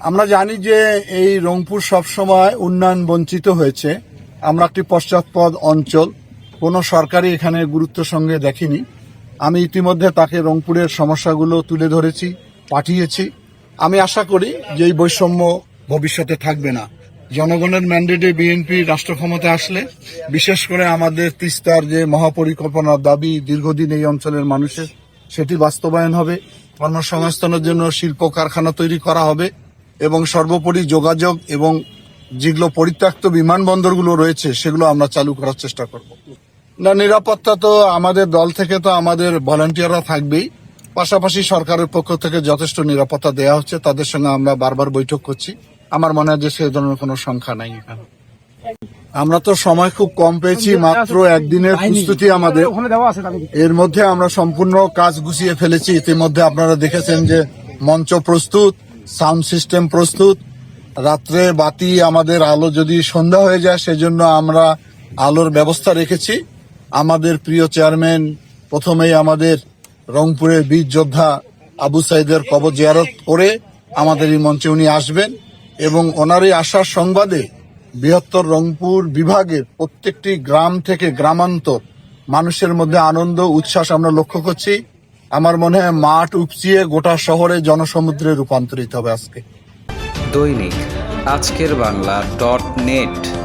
আমরা জানি যে এই রংপুর সবসময় উন্নয়ন বঞ্চিত হয়েছে। আমরা একটি পশ্চাৎপদ অঞ্চল। কোনো সরকারই এখানে গুরুত্ব সঙ্গে দেখেনি। আমি ইতিমধ্যে তাকে রংপুরের সমস্যাগুলো তুলে ধরেছি, পাঠিয়েছি। আমি আশা করি যে এই বৈষম্য ভবিষ্যতে থাকবে না। জনগণের ম্যান্ডেটে বিএনপি রাষ্ট্র ক্ষমতা আসলে, বিশেষ করে আমাদের তিস্তার যে মহাপরিকল্পনার দাবি দীর্ঘদিন এই অঞ্চলের মানুষের, সেটি বাস্তবায়ন হবে। কর্মসংস্থানের জন্য শিল্প কারখানা তৈরি করা হবে। এবং সর্বোপরি যোগাযোগ এবং যেগুলো পরিত্যক্ত বিমানবন্দরগুলো রয়েছে সেগুলো আমরা চালু করার চেষ্টা করব। না নিরাপত্তা তো আমাদের দল থেকে তো আমাদের ভলান্টিয়াররা থাকবেই। পাশাপাশি সরকারের পক্ষ থেকে যথেষ্ট নিরাপত্তা দেওয়া হচ্ছে তাদের সঙ্গে আমরা বারবার বৈঠক করছি। আমার মনে হয় যে সে ধরনের কোনো সংখ্যা নাই এখানে। আমরা তো সময় খুব কম পেয়েছি মাত্র একদিনের প্রস্তুতি আমাদের। এর মধ্যে আমরা সম্পূর্ণ কাজ গুছিয়ে ফেলেছি। ইতিমধ্যে আপনারা দেখেছেন যে মঞ্চ প্রস্তুত সাউন্ড সিস্টেম প্রস্তুত। রাত্রে বাতি আমাদের আলো যদি সন্ধ্যা হয়ে যায়, সেজন্য আমরা আলোর ব্যবস্থা রেখেছি। আমাদের প্রিয় চেয়ারম্যান, প্রথমেই আমাদের রংপুরের বীর যোদ্ধা আবু সাইদের কবর জিয়ারত করে আমাদের এই মঞ্চে উনি আসবেন এবং ওনারই আসার সংবাদে বৃহত্তর রংপুর বিভাগের প্রত্যেকটি গ্রাম থেকে গ্রামান্তর মানুষের মধ্যে আনন্দ, উচ্ছ্বাস আমরা লক্ষ্য করছি। আমার মনে হয় মাঠ উপচিয়ে গোটা শহরে জনসমুদ্রে রূপান্তরিত হবে আজকে। দৈনিক আজকের বাংলা ডট নেট।